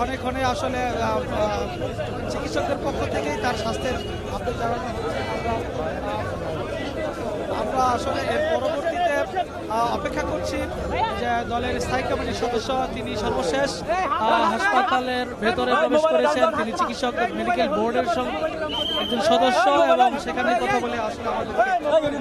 ক্ষণে ক্ষণে আসলে চিকিৎসকদের পক্ষ থেকেই তার স্বাস্থ্যের আপডেট জানানো হচ্ছে। আমরা আসলে এর পরবর্তীতে অপেক্ষা করছি যে দলের স্থায়ী কমিটির সদস্য তিনি সর্বশেষ হাসপাতালের ভেতরে প্রবেশ করেছেন। তিনি চিকিৎসক মেডিকেল বোর্ডের একজন সদস্য এবং সেখানে কথা বলে আসলে আমাদের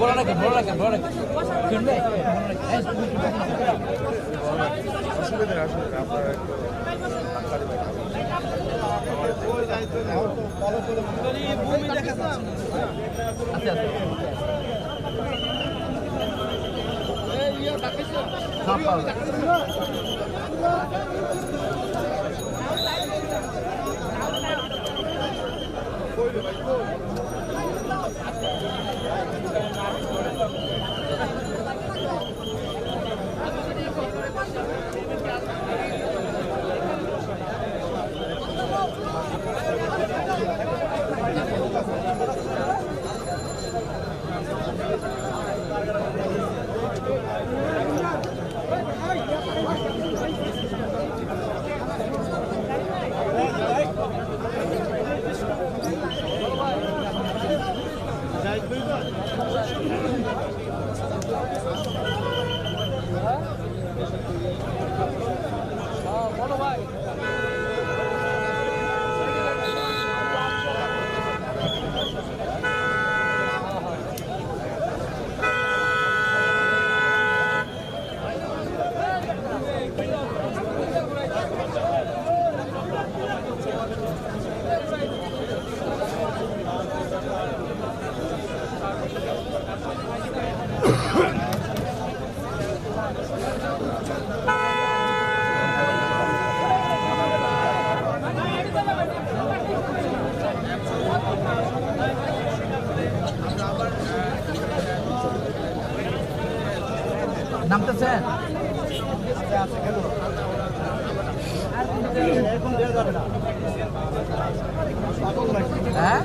বড় রাখেন বড় রাখেন বড় রাখেন আচ্ছা আচ্ছা হ্যাঁ?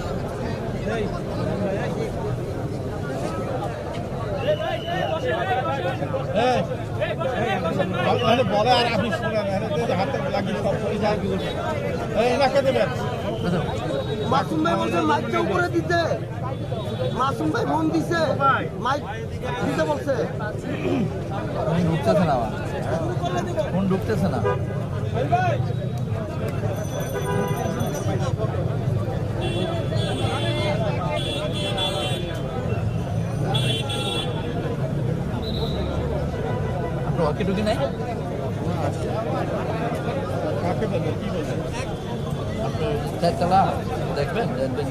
বলে আর আপনি শুনেন হাতে লাগিয়ে সব করে যায় দেবেন মাসুম ভাই বলছে মাইকটা উপরে দিতে। মাসুম ভাই ফোন দিছে। মাইক দিতে বলছে। ঢুকতেছে না ফোন ঢুকতেছে না। আপনার ঢুকি নাই? দেখবেন দেখবেন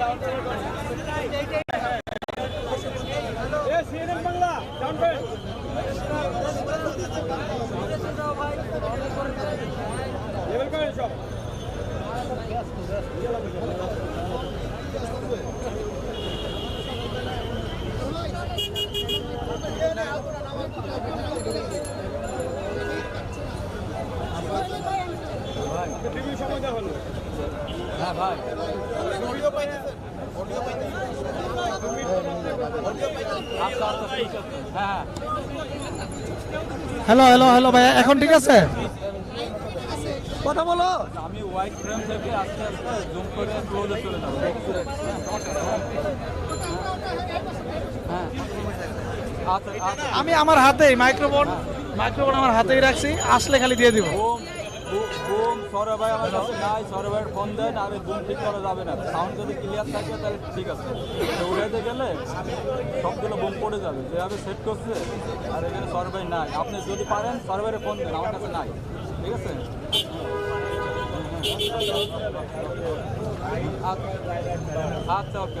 নামতেছে হ্যালো হ্যালো হ্যালো ভাইয়া এখন ঠিক আছে? কথা বলো। আমি হোয়াইট ফ্রেম থেকে আস্তে আস্তে জুম করে ক্লোজে চলে যাব। আমি আমার হাতেই মাইক্রোফোন মাইক্রোফোন আমার হাতেই রাখছি আসলে খালি দিয়ে দিব। বুম বু- সরে ভাই আমার কাছে নাই, সরে ভাইয়ের ফোন দেন আর বুম ঠিক করা যাবে না। সাউন্ড যদি ক্লিয়ার থাকে তাহলে ঠিক আছে। উড়াইতে গেলে সবগুলো বুম পড়ে যাবে। যেভাবে সেট করছে, আর এখানে সরে ভাই নাই। আপনি যদি পারেন, সরে ভাইয়ের ফোন দেন, আমার কাছে নাই। ঠিক আছে? আচ্ছা আচ্ছা ওকে।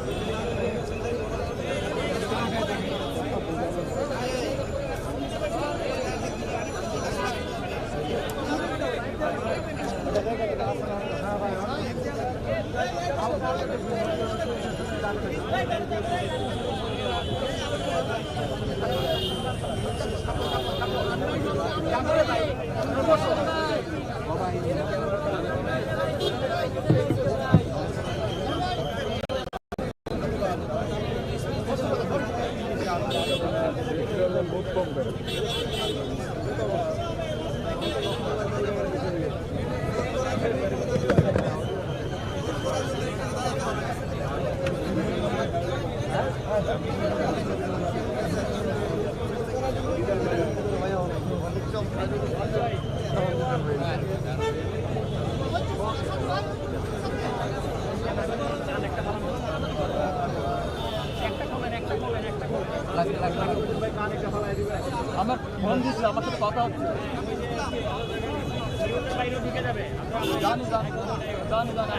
আমার ফোন দিচ্ছে আমার সাথে কথা হচ্ছে জানি জানি জানি জানি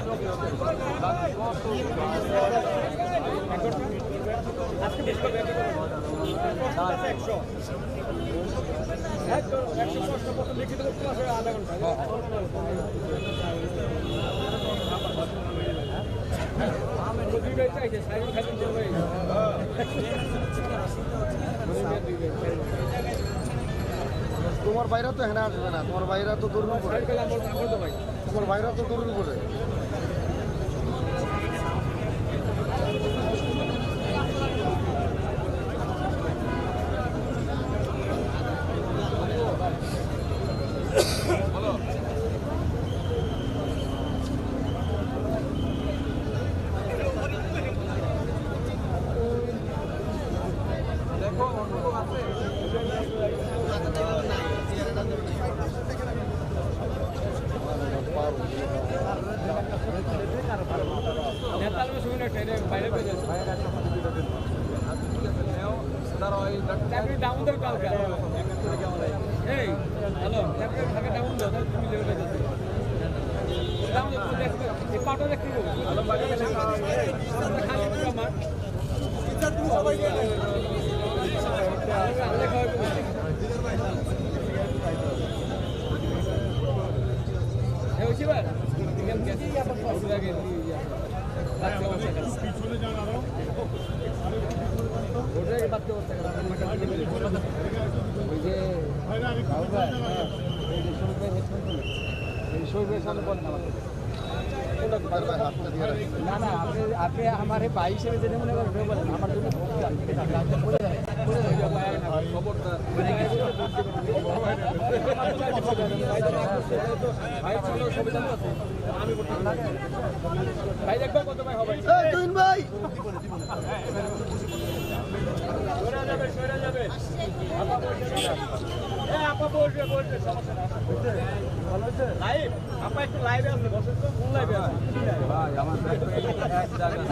ওকে ওকে তোমার বাইরা তো হ্যাঁ আসবে না, তোমার বাইরা তো দূর করে তোমার বাইরা তো দূর করে না না আপনি আপনি আমার ভাই হিসেবে যেটা মনে করেন বলেন আমার খবরটা ভাই আছে দেখবে কত ভাই হবে? এই তুইন ভাই। সরে যাবে সরে যাবে। আপা বসে এ আপা বসবে বসবে সমস্যা না ভালো হয়েছে লাইভ আপা একটু লাইভে আছে বসে তো কোন লাইভে আছে। ভাই আমার এক জায়গা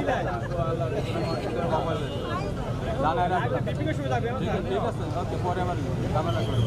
জানা না বিপিকে সুবিধা হবে ঠিক আছে ওকে পরে আবার ঝামেলা করব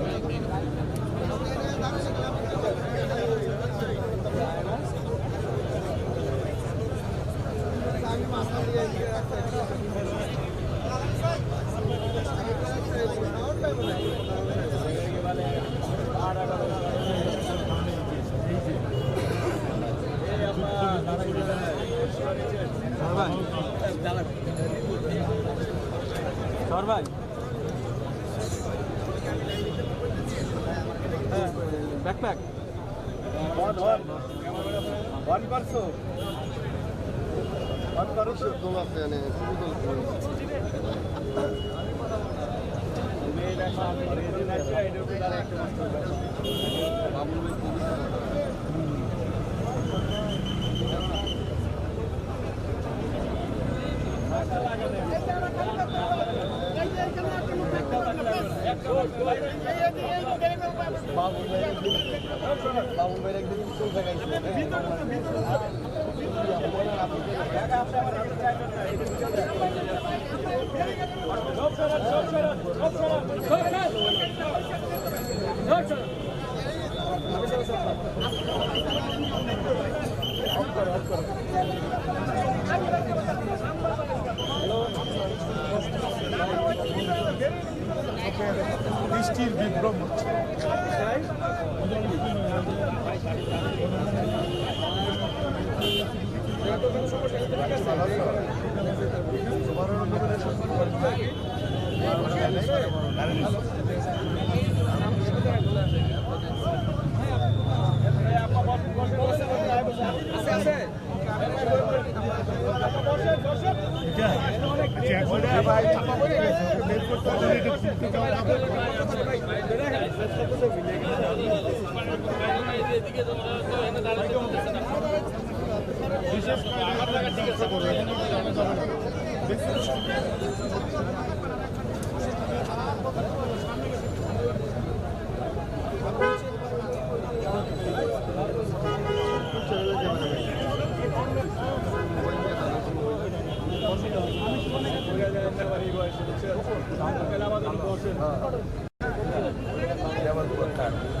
yani Babun böyle gidip bir sürü sakaysın. Bir dur, bir dur. Bir dur. বৃষ্টির বিভ্রম হচ্ছে। আমাদের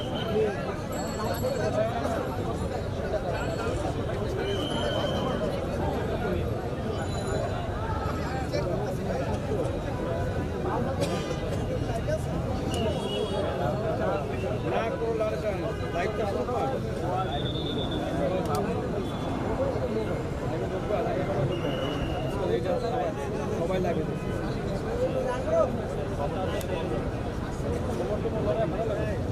Mm-hmm.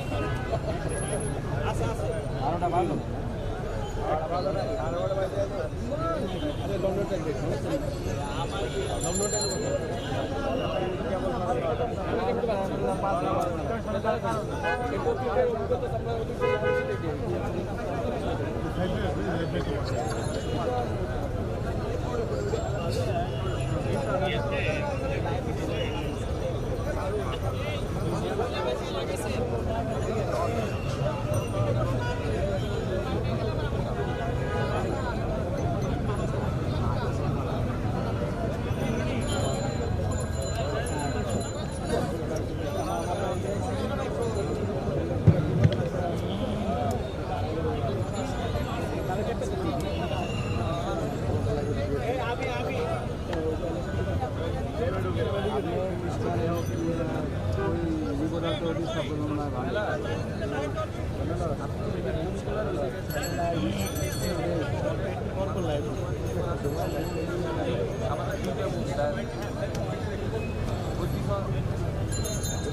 অভিজ্ঞতা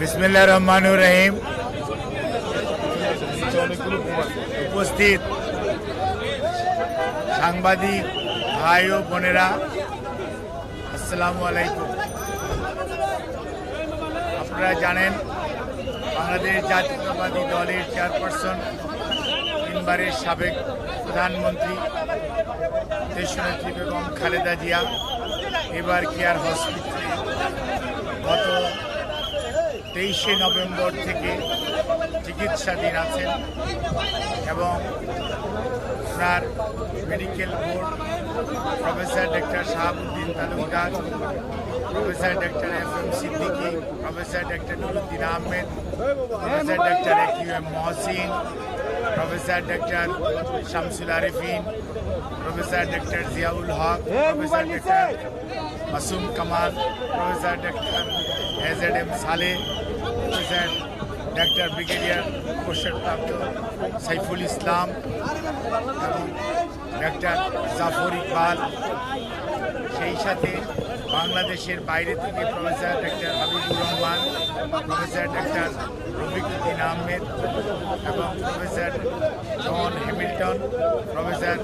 বিসমিল্লাহ রহমানুর রহিম। উপস্থিত সাংবাদিক ভাই ও বোনেরা, আসসালামু আলাইকুম। আপনারা জানেন, বাংলাদেশ জাতীয়তাবাদী দলের চেয়ারপারসন তিনবারের সাবেক প্রধানমন্ত্রী দেশনেত্রী বেগম খালেদা জিয়া, এবার কেয়ার হসপিটালে গত তেইশে নভেম্বর থেকে চিকিৎসাধীন আছেন এবং ওনার medical board professor doctor Shahabuddin Talukdar, professor doctor F M Siddiqui, professor doctor Nuruddin Ahmed, professor doctor A Q M Mohsin professor doctor Shamsul Arifin professor doctor Ziaul Haque professor doctor Masum Kamal professor doctor age add M Saleh professor doctor brigadier অবসরপ্রাপ্ত সাইফুল ইসলাম এবং doctor Zafar Iqbal সেই সাথে বাংলাদেশের বাইরে থেকে professor doctor Habibur Rahman, professor doctor Rafiquddin Ahmed এবং professor John Hamilton, professor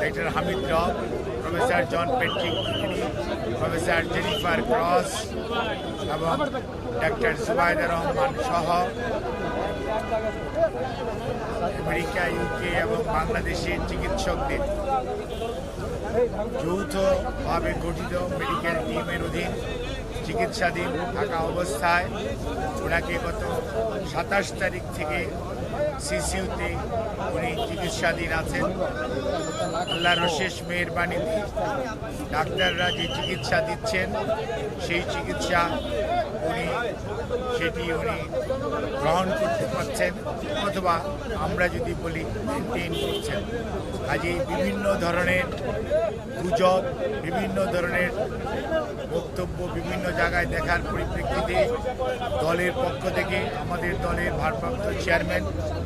doctor Hamid Rob, professor John Patrick professor Jennifer Cross এবং doctor Zubaida Rahman সহ আমেরিকা ইউকে এবং বাংলাদেশের চিকিৎসকদের যৌথভাবে গঠিত মেডিকেল টিমের অধীন চিকিৎসাধীন থাকা অবস্থায় ওনাকে গত সাতাশ তারিখ থেকে সিসিউতে উনি চিকিৎসাধীন আছেন। আল্লাহর অশেষ মেহরবানিতে ডাক্তাররা যে চিকিৎসা দিচ্ছেন, সেই চিকিৎসা উনি, সেটি উনি গ্রহণ করতে পারছেন অথবা আমরা যদি বলি মেনটেন করছেন। কাজেই বিভিন্ন ধরনের গুজব, বিভিন্ন ধরনের বক্তব্য বিভিন্ন জায়গায় দেখার পরিপ্রেক্ষিতে দলের পক্ষ থেকে, আমাদের দলের ভারপ্রাপ্ত চেয়ারম্যান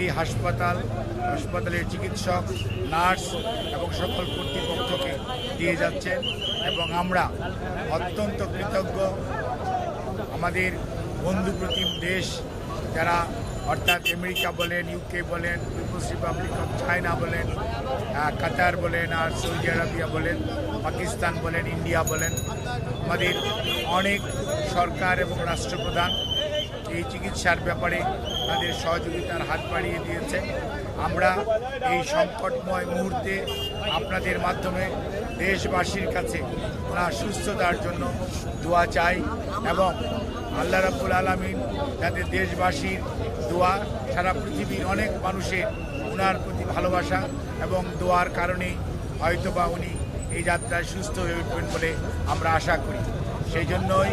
এই হাসপাতাল, হাসপাতালের চিকিৎসক, নার্স এবং সকল কর্তৃপক্ষকে দিয়ে যাচ্ছেন এবং আমরা অত্যন্ত কৃতজ্ঞ। আমাদের বন্ধুপ্রতিম দেশ যারা অর্থাৎ আমেরিকা বলেন ইউকে বলেন পিপলস রিপাবলিক অফ চায়না বলেন কাতার বলেন, আর সৌদি আরবিয়া বলেন, পাকিস্তান বলেন, ইন্ডিয়া বলেন, আমাদের অনেক সরকার এবং রাষ্ট্রপ্রধান এই চিকিৎসার ব্যাপারে তাদের সহযোগিতার হাত বাড়িয়ে দিয়েছে। আমরা এই সংকটময় মুহূর্তে আপনাদের মাধ্যমে দেশবাসীর কাছে ওনার সুস্থতার জন্য দোয়া চাই এবং আল্লাহ রাব্বুল আলমিন যাতে দেশবাসীর দোয়া সারা পৃথিবীর অনেক মানুষের ওনার প্রতি ভালোবাসা এবং দোয়ার কারণে হয়তোবা উনি এই যাত্রায় সুস্থ হয়ে উঠবেন বলে আমরা আশা করি। সেই জন্যই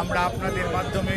আমরা আপনাদের মাধ্যমে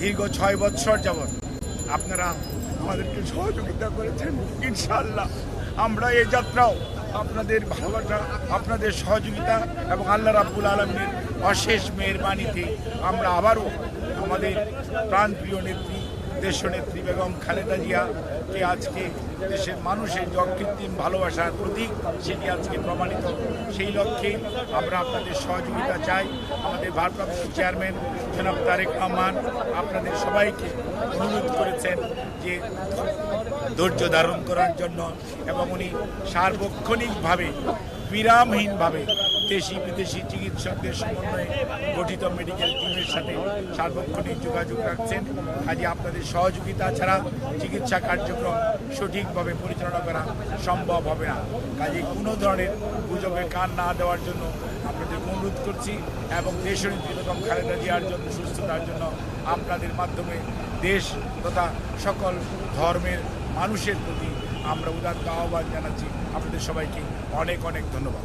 দীর্ঘ ছয় বছর যাবৎ আপনারা আমাদেরকে সহযোগিতা করেছেন ইনশাল্লাহ আমরা এই যাত্রাও আপনাদের ভালোবাসা, আপনাদের সহযোগিতা এবং আল্লাহ রাব্বুল আলমের অশেষ মেহরবানিতে আমরা আবারও আমাদের প্রাণপ্রিয় নেত্রী দেশনেত্রী বেগম খালেদা জিয়াকে আজকে দেশের মানুষের যে অকৃত্রিম ভালোবাসার প্রতীক, সেটি আজকে প্রমাণিত। সেই লক্ষ্যে আমরা আপনাদের সহযোগিতা চাই। আমাদের ভারপ্রাপ্ত চেয়ারম্যান জনাব তারেক রহমান আপনাদের সবাইকে অনুরোধ করেছেন যে ধৈর্য ধারণ করার জন্য এবং উনি সার্বক্ষণিকভাবে, বিরামহীনভাবে দেশি বিদেশি চিকিৎসকদের সমন্বয়ে গঠিত মেডিকেল টিমের সাথে সার্বক্ষণিক যোগাযোগ রাখছেন। কাজে আপনাদের সহযোগিতা ছাড়া চিকিৎসা কার্যক্রম সঠিকভাবে পরিচালনা করা সম্ভব হবে না। কাজে কোনো ধরনের গুজবে কান না দেওয়ার জন্য আপনাদের অনুরোধ করছি এবং দেশনীতি বেগম খালেদা জিয়ার জন্য, সুস্থতার জন্য আপনাদের মাধ্যমে দেশ তথা সকল ধর্মের মানুষের প্রতি আমরা উদাত্ত আহ্বান জানাচ্ছি আপনাদের সবাইকে অনেক অনেক ধন্যবাদ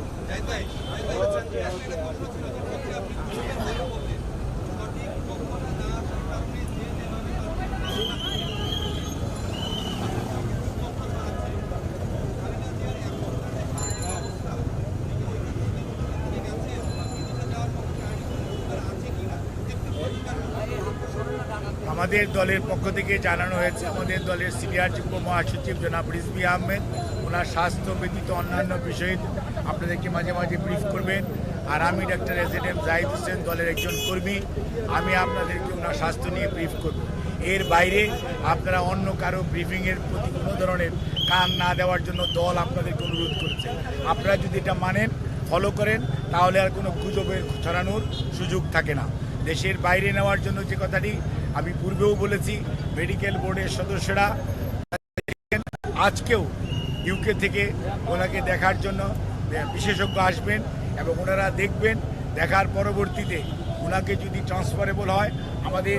আমাদের দলের পক্ষ থেকে জানানো হয়েছে, আমাদের দলের সিনিয়র যুগ্ম মহাসচিব জনাব রিজবি আহমেদ, ওনার স্বাস্থ্য ব্যতীত অন্যান্য বিষয়ে আপনাদেরকে মাঝে মাঝে ব্রিফ করবেন। আর আমি doctor S M Zahid Hossain দলের একজন কর্মী, আমি আপনাদেরকে ওনার স্বাস্থ্য নিয়ে ব্রিফ করব। এর বাইরে আপনারা অন্য কারও ব্রিফিংয়ের প্রতি কোনো ধরনের কান না দেওয়ার জন্য দল আপনাদেরকে অনুরোধ করেছে। আপনারা যদি এটা মানেন ফলো করেন, তাহলে আর কোনো গুজবের ছড়ানোর সুযোগ থাকে না। দেশের বাইরে নেওয়ার জন্য যে কথাটি আমি পূর্বেও বলেছি মেডিকেল বোর্ডের সদস্যরা আজকেও ইউকে থেকে ওনাকে দেখার জন্য বিশেষজ্ঞ আসবেন এবং ওনারা দেখবেন, দেখার পরবর্তীতে ওনাকে যদি ট্রান্সফারেবল হয়, আমাদের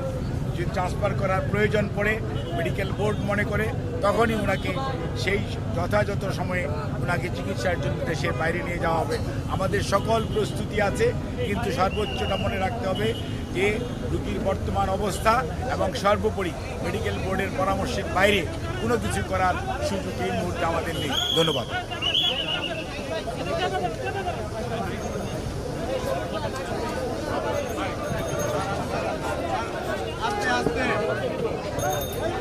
যদি ট্রান্সফার করার প্রয়োজন পড়ে মেডিকেল বোর্ড মনে করে, তখনই ওনাকে সেই যথাযথ সময়ে ওনাকে চিকিৎসার জন্য দেশের বাইরে নিয়ে যাওয়া হবে। আমাদের সকল প্রস্তুতি আছে, কিন্তু সর্বোচ্চটা মনে রাখতে হবে যে রুগীর বর্তমান অবস্থা এবং সর্বোপরি মেডিকেল বোর্ডের পরামর্শের বাইরে কোনো কিছু করার সুযোগ এই মুহূর্তে আমাদের নেই। ধন্যবাদ।